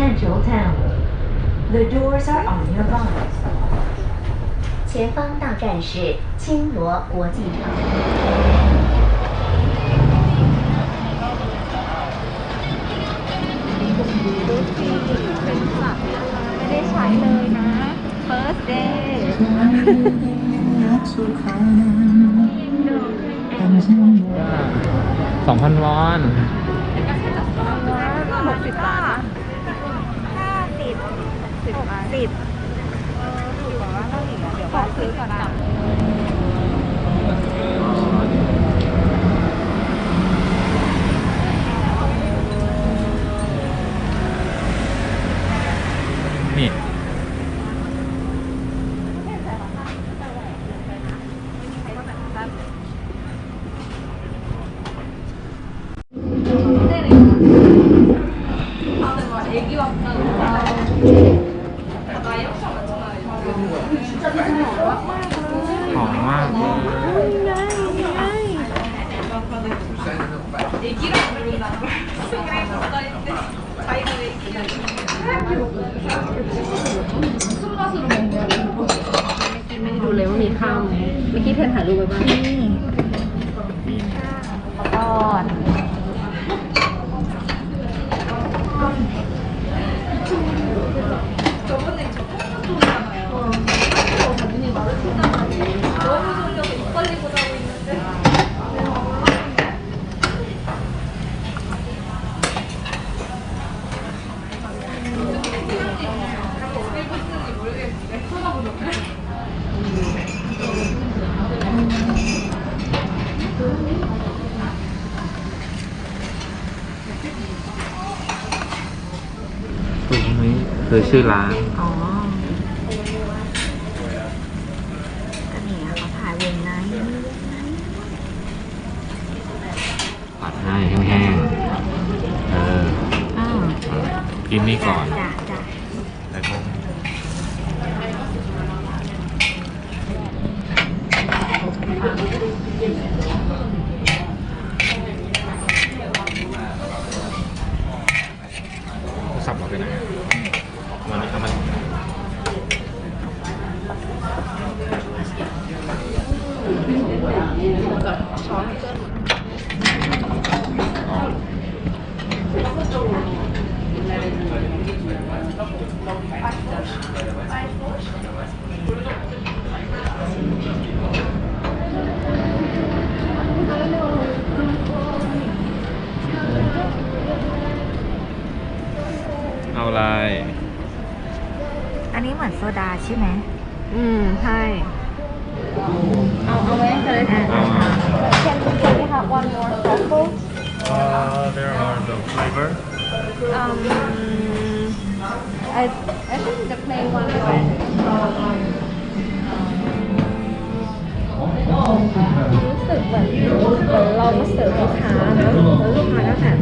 Financial Town. The doors are on your right. 前方到站是青罗国际城。 ไม่ได้ใช้เลยนะ first day สองพันวอน สิบสิบเออถูกกว่าว่าเราอีกอะเดี๋ยวขอซื้อก่อนนะนี่ หอมมากเลยไม่ดูเลยว่ามีข้าวไหมเมื่อกี้เธอถ่ายรูปไว้บ้าง ก่อน ตรงนี้คือชื่อร้าน อ๋อก็เนี่ยเขาถ่ายวงในผัดให้แห้งๆ เอออ้าวกินนี่ก่อนจ้ะจ้ะแล้วก็สับเราไปไหนอะมันเอามันอ๋อ เอาอะไรอันนี้เหมือนโซดาใช่ไหมอืมใช่เอาเอาไว้เธอเลยเอา Can can we have one more truffle Uh, there are the flavor. um I I think the plain one is better รู้สึกเหมือนเหมือนเรามาเสิร์ฟลูกค้านะแล้วลูกค้าก็แบบ